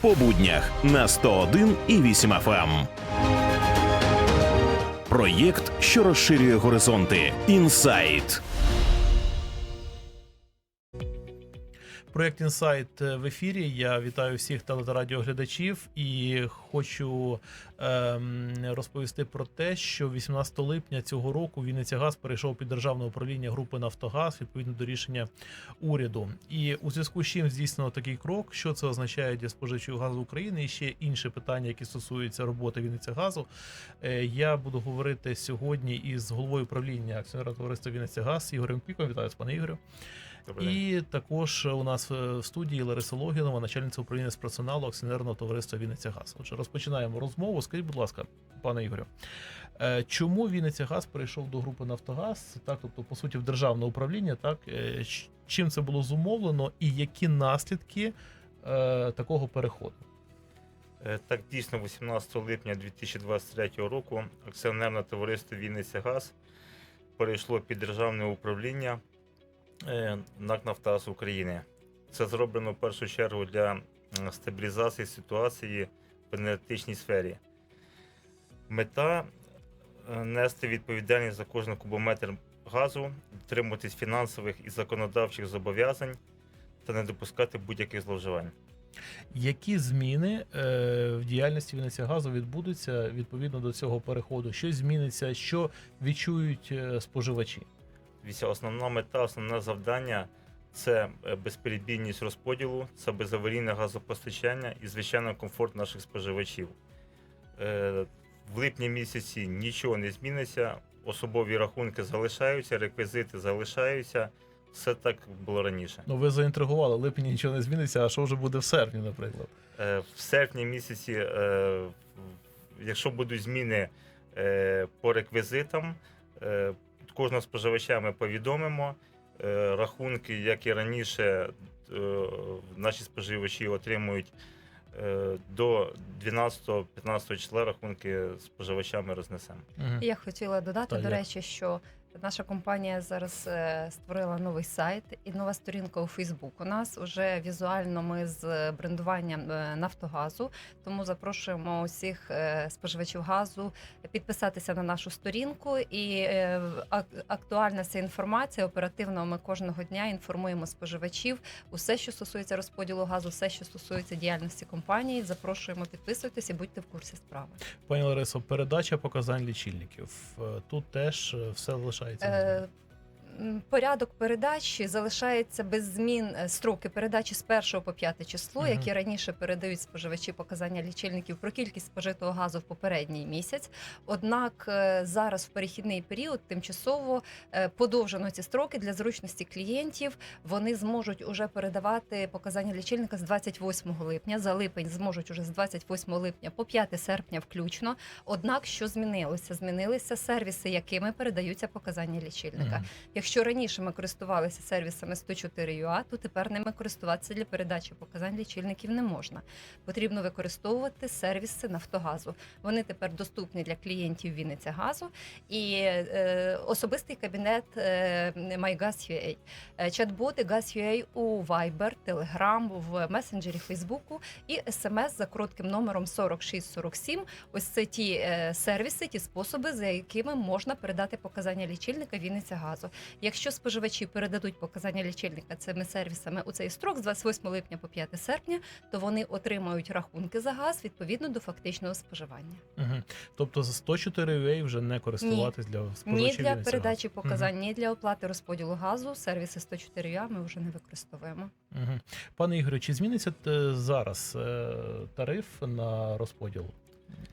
по буднях на 101 і 8 FM. Проєкт, що розширює горизонти. Інсайт. Проєкт Інсайт в ефірі. Я вітаю всіх телерадіоглядачів і хочу розповісти про те, що 18 липня цього року Вінниця Газ перейшов під державне управління групи Нафтогаз відповідно до рішення уряду. І у зв'язку з чим здійснено такий крок, що це означає для споживачів газу України і ще інші питання, які стосуються роботи Вінниця Газу. Е, Я буду говорити сьогодні із головою управління акціонерного товариства Вінниця Газ Ігорем Піком. Вітаю вас, пане Ігорю. І також у нас в студії Лариса Логінова, начальниця управління з персоналу акціонерного товариства Вінниця Газ. Отже, розпочинаємо розмову. Скажіть, будь ласка, пане Ігорю, е, чому Вінниця Газ перейшов до групи Нафтогаз? Так, тобто, по суті, в державне управління, так е, чим це було зумовлено, і які наслідки е, такого переходу? Так, дійсно, 18 липня 2023 року акціонерне товариство Вінниця Газ перейшло під державне управління НАК «Нафтогаз України. Це зроблено в першу чергу для стабілізації ситуації в енергетичній сфері. Мета е, нести відповідальність за кожен кубометр газу, дотримуватись фінансових і законодавчих зобов'язань та не допускати будь-яких зловживань. Які зміни е, в діяльності Вінниця Газу відбудуться відповідно до цього переходу? Що зміниться, що відчують е, споживачі? Основна мета, основне завдання це е, безперебійність розподілу, це безаварійне газопостачання і, звичайно, комфорт наших споживачів. В липні місяці нічого не зміниться, особові рахунки залишаються, реквізити залишаються. Все так було раніше. Ну, ви заінтригували, липні нічого не зміниться, а що вже буде в серпні, наприклад? Е, В серпні місяці, е, якщо будуть зміни е, по реквізитам, е, кожного споживача ми повідомимо. Е, Рахунки, як і раніше, е, наші споживачі отримують до 12-15 числа рахунки споживачами рознесемо. Я хотіла додати, Та, до як? речі, що наша компанія зараз е, створила новий сайт і нова сторінка у Фейсбук. У нас вже візуально ми з брендуванням е, Нафтогазу. Тому запрошуємо усіх е, споживачів газу підписатися на нашу сторінку. І актуальна ця інформація. Оперативно ми кожного дня інформуємо споживачів. Усе, що стосується розподілу газу, все, що стосується діяльності компанії. Запрошуємо підписуйтесь і будьте в курсі справи. Пані Ларисо, передача показань лічильників. Тут теж все залишається. Е, м, Порядок передачі залишається без змін е, строки передачі з 1 по 5 число, Мгм. які раніше передають споживачі показання лічильників про кількість спожитого газу в попередній місяць. Однак е, зараз в перехідний період тимчасово е, подовжено ці строки для зручності клієнтів. Вони зможуть уже передавати показання лічильника з 28 липня. За липень зможуть уже з 28 липня по 5 серпня включно. Однак, що змінилося? Змінилися сервіси, якими передаються показання лічильника. Мгм. Якщо раніше ми користувалися сервісами 104 UA, то тепер ними користуватися для передачі показань лічильників не можна. Потрібно використовувати сервіси Нафтогазу. Вони тепер доступні для клієнтів Вінниця Газу і е, особистий кабінет е, MyGas.ua. Е, чат-боти Gas.ua у Viber, Telegram, в месенджері Фейсбуку і смс за коротким номером 4647. Ось це ті е, сервіси, ті способи, за якими можна передати показання лічильника Вінниця Газу. Якщо споживачі передадуть показання лічильника цими сервісами у цей строк з 28 липня по 5 серпня, то вони отримають рахунки за газ відповідно до фактичного споживання. Мгм. Тобто за 104 UA вже не користуватись для Ні для передачі показань, ні для оплати розподілу газу. Сервіси 104 ЮА ми вже не використовуємо. Мгм. Пане Ігорю, чи зміниться е, зараз е, тариф на розподіл?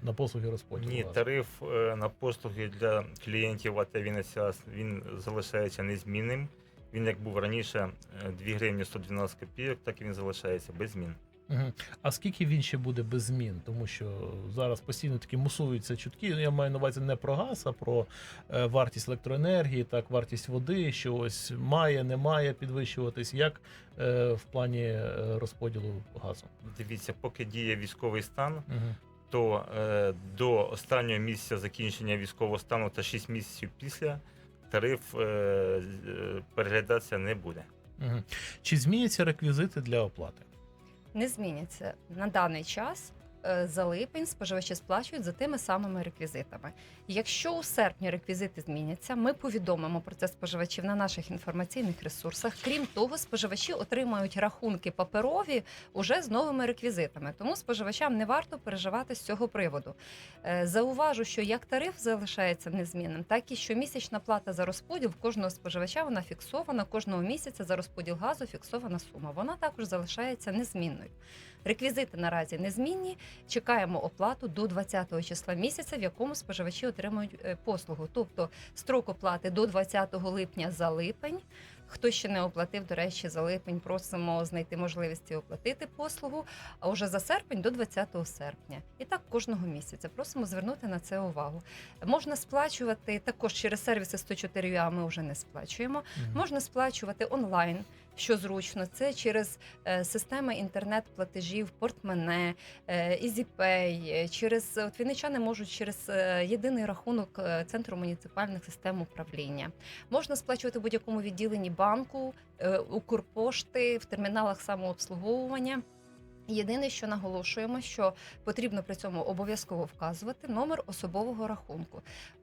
На послуги розподілу? Ні, тариф е, на послуги для клієнтів АТ Вінниця він залишається незмінним. Він як був раніше е, 2 гривні 112 копійок, так і він залишається без змін. Мгм. А скільки він ще буде без змін? Тому що зараз постійно такі мусуються чутки. Ну, Я маю на увазі не про газ, а про е, вартість електроенергії, так, вартість води, що ось має, не має підвищуватись. Як е, в плані е, розподілу газу? Дивіться, поки діє військовий стан, Мгм. То е, до останнього місяця закінчення військового стану та 6 місяців після тариф е, е, переглядатися не буде. Угу. Чи зміняться реквізити для оплати? не зміняться на даний час. Е, За липень споживачі сплачують за тими самими реквізитами. Якщо у серпні реквізити зміняться, ми повідомимо про це споживачів на наших інформаційних ресурсах. Крім того, споживачі отримають рахунки паперові уже з новими реквізитами. Тому споживачам не варто переживати з цього приводу. Е, Зауважу, що як тариф залишається незмінним, так і щомісячна плата за розподіл кожного споживача вона фіксована. Кожного місяця за розподіл газу фіксована сума. Вона також залишається незмінною. Реквізити наразі незмінні. Чекаємо оплату до 20-го числа місяця, в якому споживачі отримують е, послугу. Тобто строк оплати до 20 липня за липень. Хто ще не оплатив, до речі, за липень просимо знайти можливості оплатити послугу. А вже за серпень до 20 серпня. І так кожного місяця. Просимо звернути на це увагу. Можна сплачувати також через сервіси 104 UA ми вже не сплачуємо. Можна сплачувати онлайн, що зручно. Це через е, системи інтернет-платежів, портмене, е, EasyPay, е, через от вінничани можуть через єдиний рахунок центру муніципальних систем управління. Можна сплачувати в будь-якому відділенні банку, Укрпошти, в терміналах самообслуговування. Єдине, що наголошуємо, що потрібно при цьому обов'язково вказувати номер особового рахунку.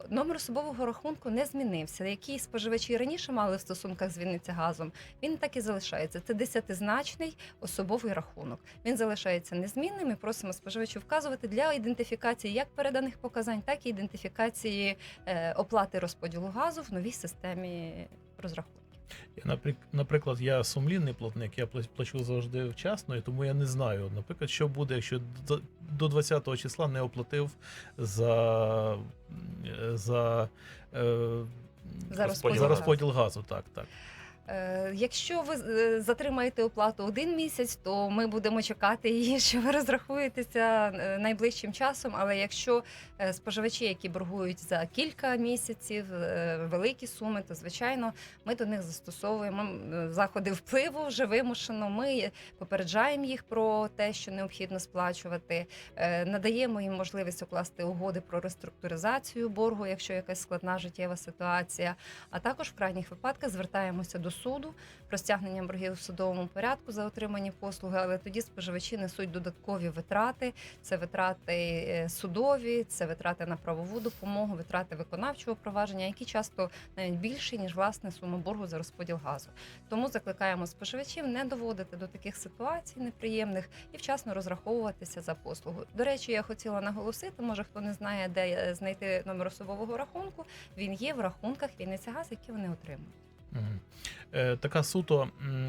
Номер особового рахунку не змінився. Який споживачі раніше мали в стосунках з Вінниця газом, він так і залишається. Це десятизначний особовий рахунок. Він залишається незмінним. і просимо споживачів вказувати для ідентифікації як переданих показань, так і ідентифікації е, оплати розподілу газу в новій системі розрахунку. Я, наприк- наприклад, я сумлінний платник, я пла- плачу завжди вчасно, і тому я не знаю, наприклад, що буде, якщо до- до 20 числа не оплатив за, м, за, е, За розподіл за розподіл газу. Так, так. Е, Якщо ви е, затримаєте оплату один місяць, то ми будемо чекати її, що ви розрахуєтеся е, найближчим часом. Але якщо споживачі, які боргують за кілька місяців, великі суми, то звичайно ми до них застосовуємо заходи впливу вже вимушено. Ми попереджаємо їх про те, що необхідно сплачувати, надаємо їм можливість укласти угоди про реструктуризацію боргу, якщо якась складна життєва ситуація. А також в крайніх випадках звертаємося до суду про стягнення боргів у судовому порядку за отримані послуги, але тоді споживачі несуть додаткові витрати. Це витрати е, судові, це витрати на правову допомогу, витрати виконавчого провадження, які часто навіть більші ніж власне сума боргу за розподіл газу. Тому закликаємо споживачів не доводити до таких ситуацій неприємних і вчасно розраховуватися за послугу. До речі, я хотіла наголосити, може хто не знає, де е, знайти номер особового рахунку. Він є в рахунках Вінниця газ, які вони отримують. Е, Така суто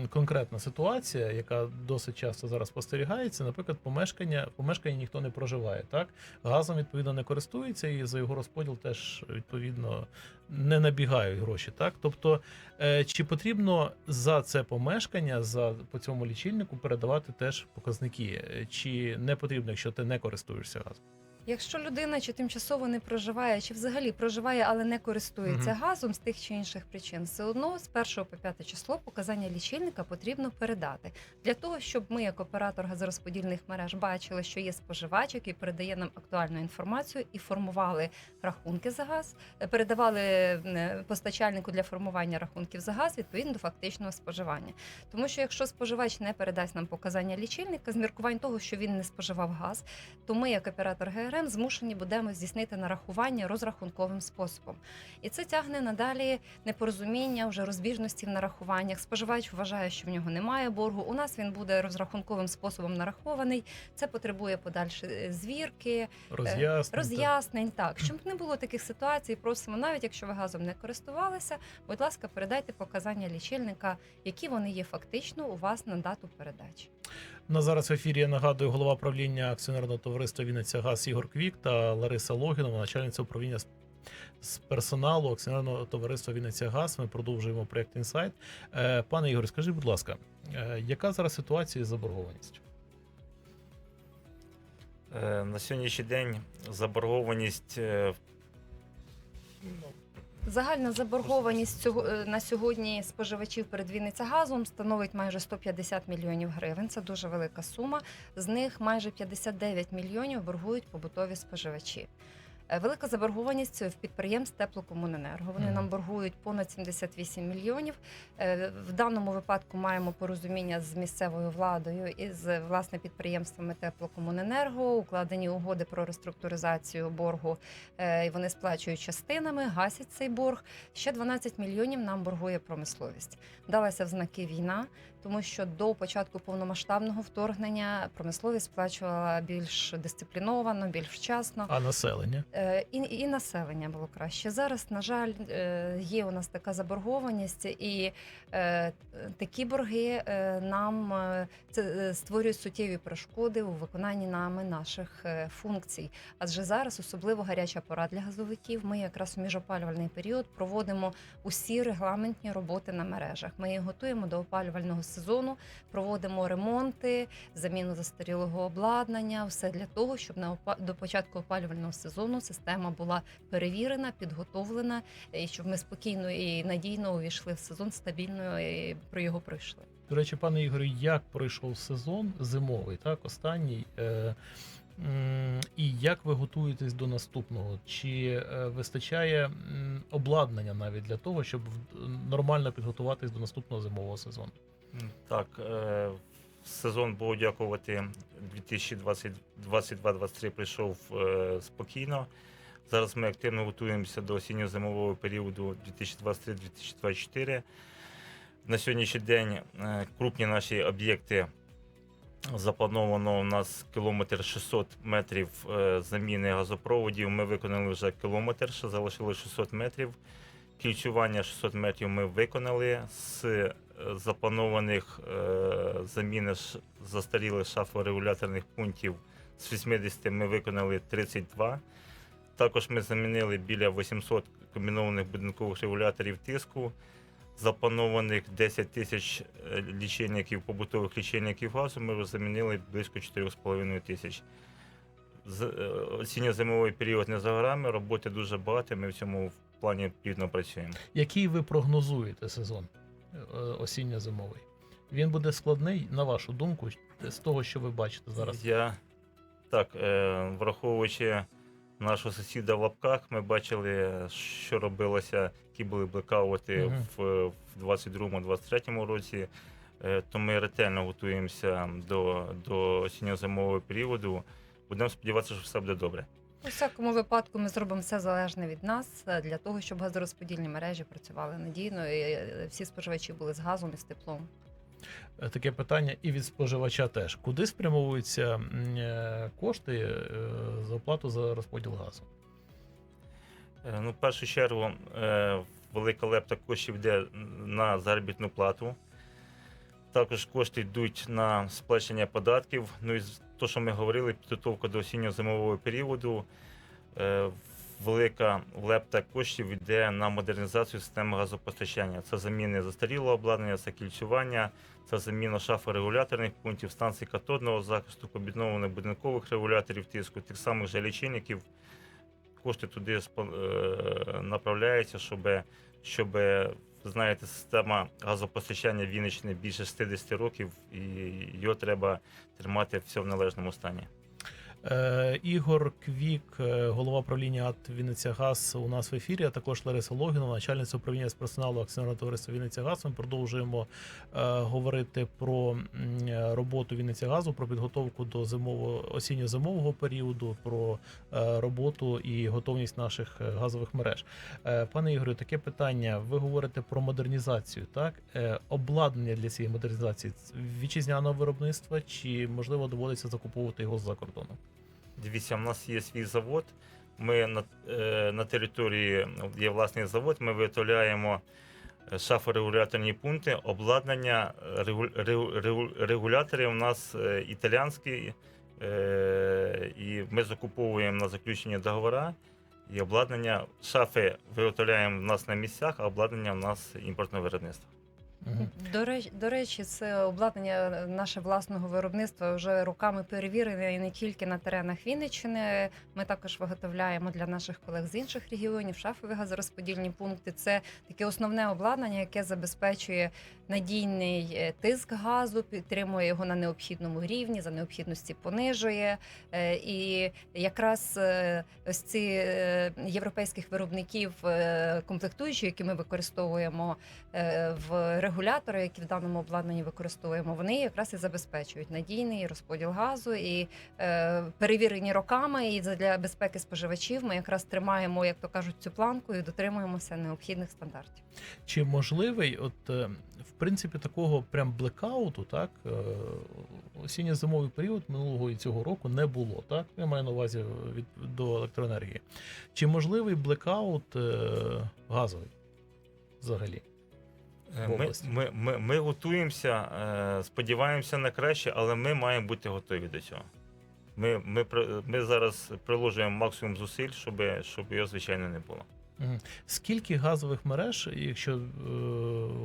конкретна ситуація, яка досить часто зараз спостерігається. Наприклад, помешкання в помешканні ніхто не проживає. Так газом відповідно не користується, і за його розподіл теж відповідно не набігають гроші. Так, тобто, е, чи потрібно за це помешкання, за по цьому лічильнику передавати теж показники, Е, чи не потрібно, якщо ти не користуєшся газом? Якщо людина чи тимчасово не проживає, чи взагалі проживає, але не користується Мгм. газом з тих чи інших причин, все одно з 1 по 5 число показання лічильника потрібно передати для того, щоб ми, як оператор газорозподільних мереж, бачили, що є споживач, який передає нам актуальну інформацію і формували рахунки за газ, е, передавали е, постачальнику для формування рахунків за газ відповідно до фактичного споживання. Тому що якщо споживач не передасть нам показання лічильника з міркувань того, що він не споживав газ, то ми, як оператор ГРМ, змушені будемо здійснити нарахування розрахунковим способом. І це тягне надалі непорозуміння, вже розбіжності в нарахуваннях. Споживач вважає, що в нього немає боргу. У нас він буде розрахунковим способом нарахований. Це потребує подальші е, звірки, Роз'яснення. роз'яснень. Так, щоб не було таких ситуацій, просимо, навіть якщо ви газом не користувалися, будь ласка, передайте показання лічильника, які вони є фактично у вас на дату передачі. На зараз в ефірі я нагадую голова правління акціонерного товариства Вінниця Газ Ігор Квік та Лариса Логінова, начальниця управління з- персоналу акціонерного товариства Вінниця Газ. Ми продовжуємо проєкт інсайт. Е, Пане Ігор, скажіть, будь ласка, е, яка зараз ситуація з заборгованістю? Е, На сьогоднішній день заборгованість ну, Загальна заборгованість цього е, на сьогодні споживачів перед Вінницягазом становить майже 150 мільйонів гривень. Це дуже велика сума. З них майже 59 мільйонів боргують побутові споживачі. Е, Велика заборгованість в підприємств теплокомуненерго. Вони Мгм. нам боргують понад 78 мільйонів. Е, В даному випадку маємо порозуміння з місцевою владою і з власне підприємствами теплокомуненерго, укладені угоди про реструктуризацію боргу. Е, і Вони сплачують частинами, гасять цей борг. Ще 12 мільйонів нам боргує промисловість. Далася в знаки війна, тому що до початку повномасштабного вторгнення промисловість сплачувала більш дисципліновано, більш вчасно. А населення? Е, І, і населення було краще. Зараз, на жаль, е, є у нас така заборгованість, і е, такі борги нам це створюють суттєві перешкоди у виконанні нами наших функцій. Адже зараз особливо гаряча пора для газовиків. Ми якраз в міжопалювальний період проводимо усі регламентні роботи на мережах. Ми їх готуємо до опалювального сезону, проводимо ремонти, заміну застарілого обладнання, все для того, щоб на до початку опалювального сезону система була перевірена, підготовлена, і щоб ми спокійно і надійно увійшли в сезон стабільно і про його пройшли. До речі, пане Ігорю, як пройшов сезон зимовий, так, останній. Е, і як ви готуєтесь до наступного? Чи е, вистачає обладнання навіть для того, щоб в- нормально підготуватись до наступного зимового сезону? Так, е, сезон Богу дякувати 2022-2023 прийшов е, спокійно. Зараз ми активно готуємося до осінньо-зимового періоду 2023-2024. На сьогоднішній день е, крупні наші об'єкти заплановано у нас кілометр 600 метрів е, заміни газопроводів. Ми виконали вже кілометр, ще залишилось 600 метрів. Кільчування 600 метрів ми виконали. З запланованих е, заміни застарілих шафорегуляторних пунктів з 80 ми виконали 32. Також ми замінили біля 800 комбінованих будинкових регуляторів тиску. Запланованих 10 тисяч е, лічильників, побутових лічильників газу ми замінили близько 4,5 тисяч. Е, Осінньо-зимовий період не за горами, роботи дуже багато, ми в цьому плані плідно працюємо. Який ви прогнозуєте сезон осінньо-зимовий? Він буде складний, на вашу думку, з того, що ви бачите зараз. Я так, е, враховуючи нашого сусіда в лапках, ми бачили, що робилося, які були блекаути Мгм. в, в 22-23 році. Е, то ми ретельно готуємося до, до осінньо-зимового періоду. Будемо сподіватися, що все буде добре. У всякому випадку ми зробимо все залежне від нас е, для того, щоб газорозподільні мережі працювали надійно і е, всі споживачі були з газом і з теплом. Е, Таке питання і від споживача теж. Куди спрямовуються кошти за оплату за розподіл газу? Ну, в першу чергу, велика лепта коштів йде на заробітну плату. Також кошти йдуть на сплачення податків. Ну і те, що ми говорили, підготовка до осінньо-зимового періоду. Е, Велика лепта коштів йде на модернізацію системи газопостачання. Це заміни застарілого обладнання, це кільцювання, це заміна шафорегуляторних пунктів, станцій катодного захисту, комбінованих будинкових регуляторів тиску, тих самих же лічильників. Кошти туди е, направляються, щоб, щоб знаєте, система газопостачання Вінниччини більше 60 років, і його треба тримати все в належному стані. Е, Ігор Квік, е, голова правління АТ Вінниця Газ у нас в ефірі, а також Лариса Логінова, начальниця управління з персоналу акціонерного товариства Вінниця Газ. Ми продовжуємо е, говорити про роботу Вінниця Газу, про підготовку до зимового осінньо-зимового періоду, про роботу і готовність наших газових мереж. Пане Ігорю, таке питання. Ви говорите про модернізацію, так? Обладнання для цієї модернізації вітчизняного виробництва, чи можливо доводиться закуповувати його з-за кордону? Дивіться, у нас є свій завод. Ми на, е, на території є власний завод. Ми виготовляємо е, шафорегуляторні пункти, обладнання, регу, регу, регулятори у нас е, італіянські, е, і ми закуповуємо на заключення договора. І обладнання шафи виготовляємо в нас на місцях, а обладнання в нас імпортне виробництво. До речі, до речі, це обладнання наше власного виробництва вже руками перевірене і не тільки на теренах Вінниччини. Ми також виготовляємо для наших колег з інших регіонів шафові газорозподільні пункти. Це таке основне обладнання, яке забезпечує надійний е, тиск газу, підтримує його на необхідному рівні, за необхідності понижує. Е, І якраз е, ось ці європейських виробників комплектуючі, які ми використовуємо в регулятори, які в даному обладнанні використовуємо, вони якраз і забезпечують надійний розподіл газу і перевірені роками. І для безпеки споживачів ми якраз тримаємо, як то кажуть, цю планку і дотримуємося необхідних стандартів. Чи можливий, от в принципі, такого прям блекауту, так е, осінньо-зимовий період минулого і цього року не було, так? Я маю на увазі від до електроенергії. Чи можливий блекаут е, газовий взагалі? Е, Ми, ми, ми, ми готуємося, е, сподіваємося на краще, але ми маємо бути готові до цього. Ми, ми, ми зараз приложуємо максимум зусиль, щоб, щоб його, звичайно, не було. Скільки газових мереж, якщо е,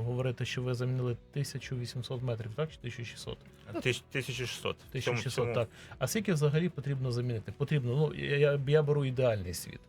говорити, що ви замінили 1800 метрів, так? Чи 1600? 1600. 1600. В цьому- 1600, цьому- так. А скільки взагалі потрібно замінити? Потрібно, ну я, я, я беру ідеальний світ.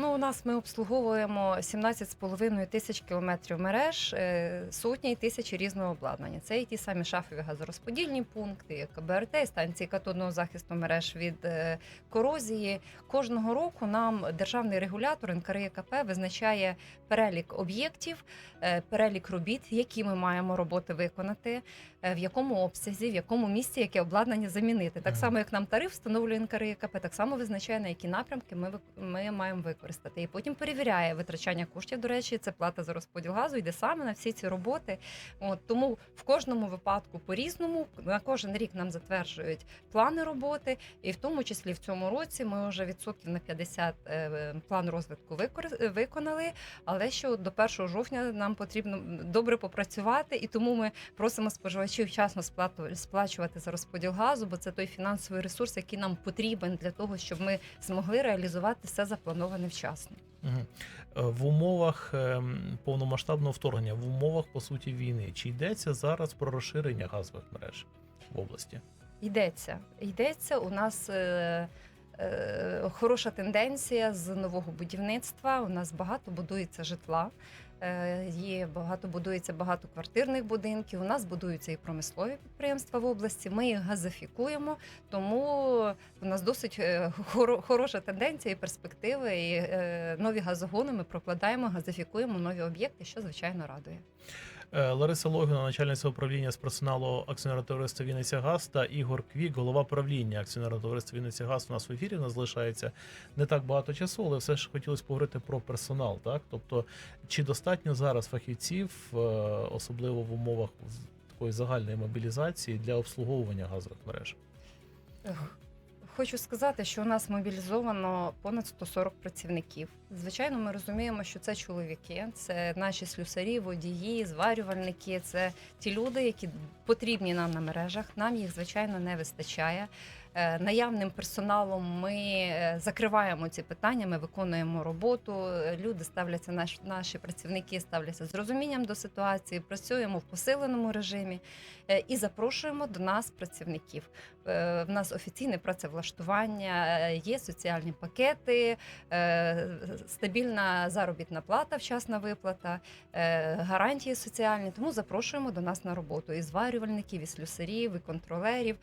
Ну, у нас ми обслуговуємо 17,5 тисяч кілометрів мереж, е, сотні і тисячі різного обладнання. Це і ті самі шафові газорозподільні пункти, КБРТ, станції катодного захисту мереж від е, корозії. Кожного року нам державний регулятор НКРЕКП визначає перелік об'єктів, е, перелік робіт, які ми маємо роботи виконати, в якому обсязі, в якому місці яке обладнання замінити. Так само, як нам тариф встановлює НКРЕКП, так само визначає на які напрямки ми ми маємо використати. І потім перевіряє витрачання коштів. До речі, це плата за розподіл газу, йде саме на всі ці роботи. От тому в кожному випадку по-різному на кожен рік нам затверджують плани роботи, і в тому числі в цьому році ми вже відсотків на 50 е, план розвитку виконали. Але що до 1 жовтня нам потрібно добре попрацювати, і тому ми просимо споживачів вчасно сплачувати за розподіл газу, бо це той фінансовий ресурс, який нам потрібен для того, щоб ми змогли реалізувати все заплановане вчасно. Мгм. Е, В умовах ем, повномасштабного вторгнення, в умовах по суті війни, чи йдеться зараз про розширення газових мереж в області? Йдеться. Йдеться. У нас е, е, хороша тенденція з нового будівництва. У нас багато будується житла. Е, Є багато будується багатоквартирних будинків. У нас будуються і промислові підприємства в області. Ми їх газифікуємо, тому у нас досить е, хороша тенденція і перспективи. І е, нові газогони ми прокладаємо, газифікуємо нові об'єкти, що звичайно радує. Е, Лариса Логіна, начальниця управління з персоналу акціонерного товариства Вінниця Газ та Ігор Квік, голова правління акціонерного товариства Вінниця Газ. У нас в ефірі у нас залишається не так багато часу, але все ж хотілося поговорити про персонал. Так, тобто, чи достатньо зараз фахівців, е, особливо в умовах такої загальної мобілізації для обслуговування газових мереж? Хочу сказати, що у нас мобілізовано понад 140 працівників. Звичайно, ми розуміємо, що це чоловіки, це наші слюсарі, водії, зварювальники. Це ті люди, які потрібні нам на мережах. Нам їх звичайно не вистачає. Е, Наявним персоналом ми е, закриваємо ці питання, ми виконуємо роботу. Люди ставляться, наш, наші працівники ставляться з розумінням до ситуації. Працюємо в посиленому режимі е, і запрошуємо до нас працівників. Е, В нас офіційне працевлаштування, е, є соціальні пакети, е, стабільна заробітна плата, вчасна виплата, гарантії соціальні. Тому запрошуємо до нас на роботу і зварювальників, і слюсарів, і контролерів,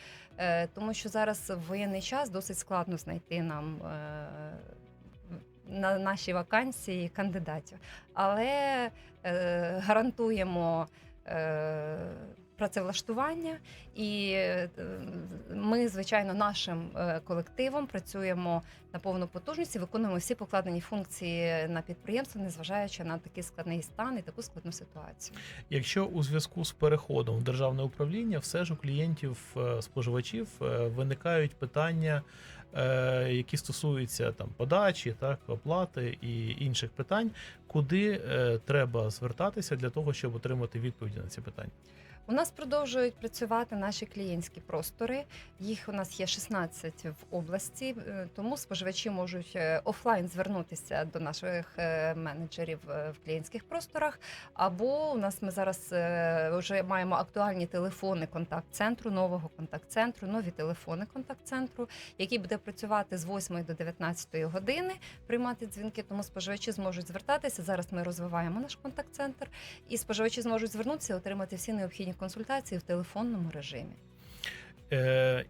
тому що зараз в воєнний час досить складно знайти нам. На наші вакансії кандидатів, але е, гарантуємо працевлаштування, і е, ми, звичайно, нашим е, колективом працюємо на повну потужність і виконуємо всі покладені функції на підприємство, незважаючи на такий складний стан і таку складну ситуацію. Якщо у зв'язку з переходом в державне управління, все ж у клієнтів е, споживачів виникають питання, які стосуються там подачі, так оплати і інших питань, куди е, треба звертатися для того, щоб отримати відповіді на ці питання. У нас продовжують працювати наші клієнтські простори. Їх у нас є 16 в області, е, тому споживачі можуть е, офлайн звернутися до наших е, менеджерів в клієнтських просторах. Або у нас ми зараз вже маємо актуальні телефони контакт-центру, нового контакт-центру, нові телефони контакт-центру, який буде працювати з 8 до 19 години, приймати дзвінки. Тому споживачі зможуть звертатися. Зараз ми розвиваємо наш контакт-центр, і споживачі зможуть звернутися і отримати всі необхідні консультації в телефонному режимі. Е,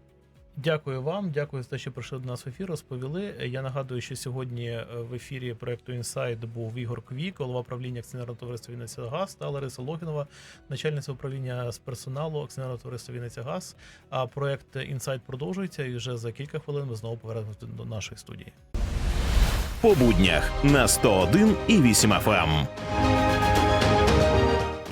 Дякую вам, дякую за те, що прийшли до нас в ефір. Розповіли. Я нагадую, що сьогодні е, в ефірі проекту Інсайд був Ігор Квік, голова правління акціонерного товариства Вінниця Газ та Лариса Логінова, начальниця управління з персоналу акціонерного товариства Вінниця Газ. А проект Інсайд продовжується і вже за кілька хвилин ми знову повернемося до нашої студії. По буднях на 101 і 8 FM.